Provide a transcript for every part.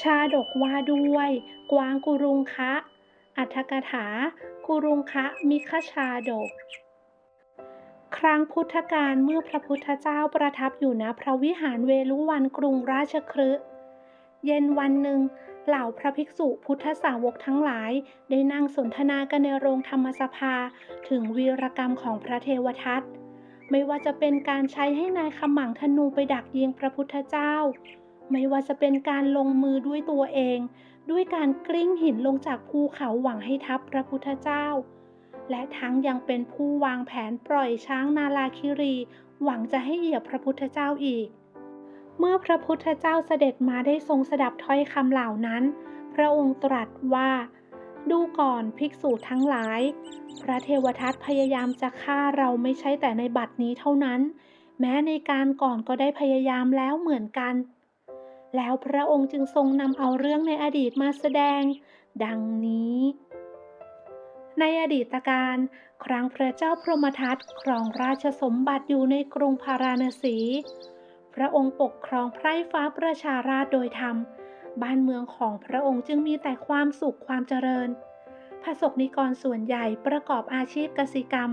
ชาดกว่าด้วย กวางกุรุงคะอรรถกถา กุรุงคะมิคชาดก ครั้งพุทธกาลเมื่อพระพุทธเจ้าประทับอยู่ณพระวิหารเวลุวันกรุงราชคฤห์เย็นวันหนึ่ง เหล่าพระภิกษุพุทธสาวกทั้งหลาย ได้นั่งสนทนากันในโรงธรรมสภา ถึงวีรกรรมของพระเทวทัตไม่ว่าจะเป็นการใช้ให้นายขมังธนูไปดักยิงพระพุทธเจ้า ไม่ว่าจะเป็นการลงมือด้วยตัวเอง ด้วยการกลิ้งหินลงจากภูเขาหวังให้ทับพระพุทธเจ้า และทั้งยังเป็นผู้วางแผนปล่อยช้างนาลาคิรี หวังจะให้เหยียบพระพุทธเจ้าอีก เมื่อพระพุทธเจ้าเสด็จมาได้ทรงสดับถ้อยคำเหล่านั้น พระองค์ตรัสว่า ดูก่อนภิกษุทั้งหลาย พระเทวทัตพยายามจะฆ่าเราไม่ใช่แต่ในบัดนี้เท่านั้น แม้ในการก่อนก็ได้พยายามแล้วเหมือนกัน แล้วพระองค์จึงทรงนำเอาเรื่องในอดีตมาแสดง ดังนี้ ในอดีตการ ครั้งพระเจ้าพรหมทัตครองราชสมบัติอยู่ในกรุงพาราณสี พระองค์ปกครองไพร่ฟ้าประชาราชโดยธรรม บ้านเมืองของพระองค์จึงมีแต่ความสุขความเจริญพระสกนิกรส่วนใหญ่ประกอบอาชีพกสิกรรม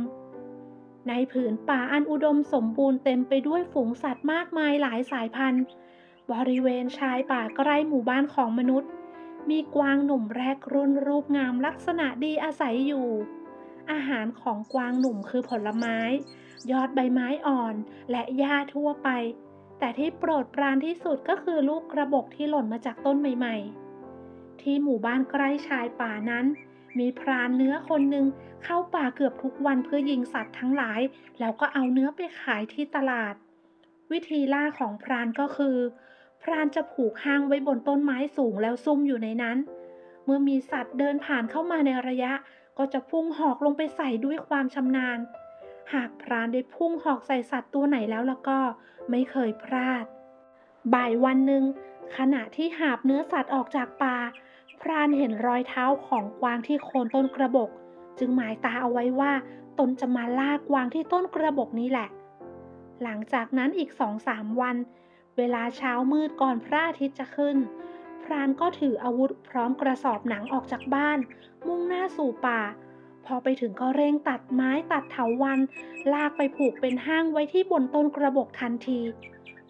ในผืนป่าอันอุดมสมบูรณ์เต็มไปด้วยฝูงสัตว์มากมายหลายสายพันธุ์ บริเวณชายป่าใกล้หมู่บ้านของมนุษย์ มีกวางหนุ่มแรกรุ่นรูปงามลักษณะดีอาศัยอยู่ อาหารของกวางหนุ่มคือผลไม้ ยอดใบไม้อ่อนและหญ้าทั่วไป แต่ที่โปรดปรานที่สุดก็คือลูกกระบอกที่หล่นมาจากต้นใหม่ๆ ที่หมู่บ้านใกล้ชายป่านั้น มีพรานเนื้อคนหนึ่งเข้าป่าเกือบทุกวันเพื่อยิงสัตว์ทั้งหลาย แล้วก็เอาเนื้อไปขายที่ตลาดวิธีล่าของพรานก็คือ พรานจะผูกหางไว้บนต้นไม้สูงแล้วซุ่มอยู่ในนั้น เมื่อมีสัตว์เดินผ่านเข้ามาในระยะ ก็จะพุ่งหอกลงไปใส่ด้วยความชำนาญ หากพรานได้พุ่งหอกใส่สัตว์ตัวไหนแล้วแล้วก็ไม่เคยพลาด บ่ายวันหนึ่งขณะที่หาบเนื้อสัตว์ออกจากป่าพรานเห็นรอยเท้าของกวางที่โคนต้นกระบอกจึงหมายตาเอาไว้ว่าตนจะมาล่ากวางที่ต้นกระบอกนี้แหละ หลังจากนั้นอีกสองสามวัน เวลาเช้ามืดก่อนพระอาทิตย์จะขึ้น พรานก็ถืออาวุธพร้อมกระสอบหนังออกจากบ้าน มุ่งหน้าสู่ป่า พอไปถึงก็เร่งตัดไม้ตัดเถาวัน ลากไปผูกเป็นห้างไว้ที่บนต้นกระบอกทันที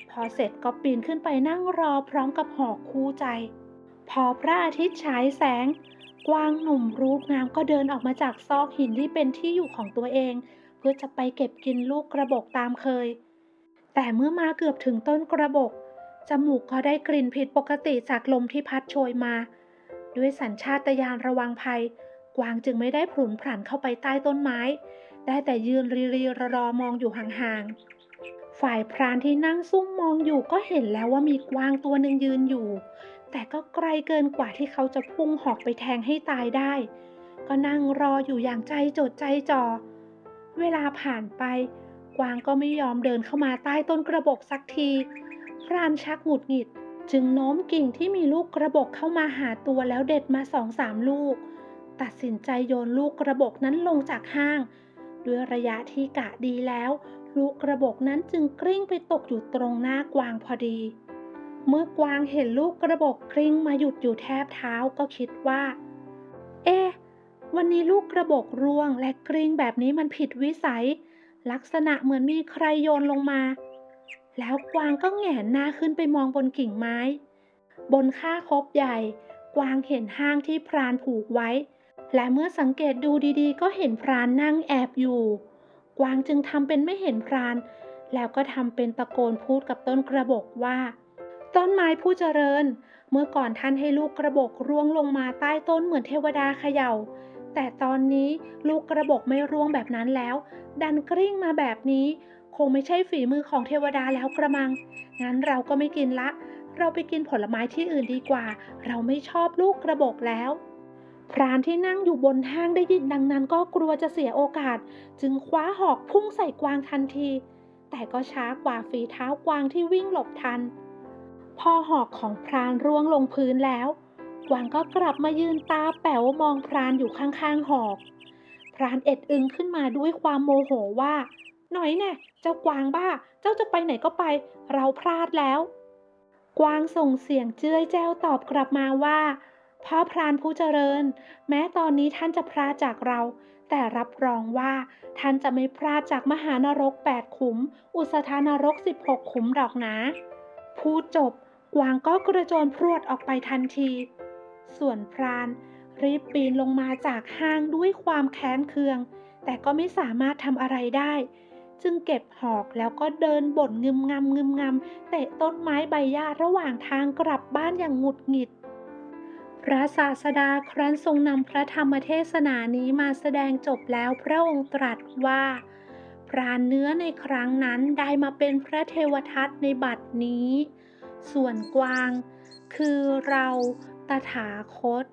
พอเสร็จก็ปีนขึ้นไปนั่งรอพร้อมกับหอกคู่ใจ พอพระอาทิตย์ฉายแสง กวางหนุ่มรูปงามก็เดินออกมาจากซอกหินที่เป็นที่อยู่ของตัวเอง เพื่อจะไปเก็บกินลูกกระบอกตามเคย แต่เมื่อมาเกือบถึงต้นกระบก จมูกก็ได้กลิ่นผิดปกติจากลมที่พัดโชยมา ด้วยสัญชาตญาณระวังภัย กวางจึงไม่ได้ผลุนผลันเข้าไปใต้ต้นไม้ ได้แต่ยืนรีรีรอรอมองอยู่ห่างๆ ฝ่ายพรานที่นั่งซุ่มมองอยู่ก็เห็นแล้วว่ามีกวางตัวหนึ่งยืนอยู่ แต่ก็ไกลเกินกว่าที่เขาจะพุ่งหอกไปแทงให้ตายได้ ก็นั่งรออยู่อย่างใจจดใจจ่อ เวลาผ่านไป กวางก็ไม่ยอมเดินเข้ามาใต้ต้นกระบอกสักที พรานชักหงุดหงิด จึงโน้มกิ่งที่มีลูกกระบอกเข้ามาหาตัวแล้วเด็ดมาสองสามลูก ตัดสินใจโยนลูกกระบอกนั้นลงจากห้าง ด้วยระยะที่กะดีแล้ว ลูกกระบอกนั้นจึงกลิ้งไปตกอยู่ตรงหน้ากวางพอดี เมื่อกวางเห็นลูกกระบอกกลิ้งมาหยุดอยู่แทบเท้าก็คิดว่า เอ๊ะวันนี้ลูกกระบอกร่วงและกลิ้งแบบนี้มันผิดวิสัย ลักษณะเหมือนมีใครโยนลงมา แล้วกวางก็แหงนหน้าขึ้นไปมองบนกิ่งไม้ บนค่าคบใหญ่ กวางเห็นห้างที่พรานผูกไว้ และเมื่อสังเกตดูดีๆ ก็เห็นพรานนั่งแอบอยู่ กวางจึงทำเป็นไม่เห็นพราน แล้วก็ทำเป็นตะโกนพูดกับต้นกระบอกว่า ต้นไม้ผู้เจริญ เมื่อก่อนท่านให้ลูกกระบอกร่วงลงมาใต้ต้นเหมือนเทวดาเขย่า แต่ตอนนี้ลูกกระบอกไม่ร่วงแบบนั้นแล้ว ดันกลิ้งมาแบบนี้ คงไม่ใช่ฝีมือของเทวดาแล้วกระมัง งั้นเราก็ไม่กินละ เราไปกินผลไม้ที่อื่นดีกว่า เราไม่ชอบลูกกระบอกแล้วพรานที่นั่งอยู่บนห้างได้ยินดังนั้นก็กลัวจะเสียโอกาส จึงคว้าหอกพุ่งใส่กวางทันที แต่ก็ช้ากว่าฝีเท้ากวางที่วิ่งหลบทัน พอหอกของพรานร่วงลงพื้นแล้ว กวางก็กลับมายืนตาแป๋วมองพรานอยู่ข้างๆหอก พรานเอ็ดอึงขึ้นมาด้วยความโมโหว่า หน่อยแน่เจ้ากวางบ้า เจ้าจะไปไหนก็ไป เราพลาดแล้ว กวางส่งเสียงเจ้ยแจ้วตอบกลับมาว่าพ่อพรานผู้เจริญ แม้ตอนนี้ท่านจะพลาดจากเรา แต่รับรองว่าท่านจะไม่พลาดจากมหานรกแปดขุม อุสธานรกสิบหกขุมดอกนะ พูดจบกวางก็กระโจนพรวดออกไปทันที ส่วนพรานรีบปีนลงมาจากห้างด้วยความแค้นเคือง แต่ก็ไม่สามารถทำอะไรได้ จึงเก็บหอกแล้วก็เดินบ่นงึมงำงึมงำเตะต้นไม้ใบหญ้าระหว่างทางกลับบ้านอย่างหงุดหงิด พระศาสดาครั้นทรงนำพระธรรมเทศนานี้มาแสดงจบแล้วพระองค์ตรัสว่า พรานเนื้อในครั้งนั้นได้มาเป็นพระเทวทัตในบัดนี้ ส่วนกวางคือเรา ตถาคต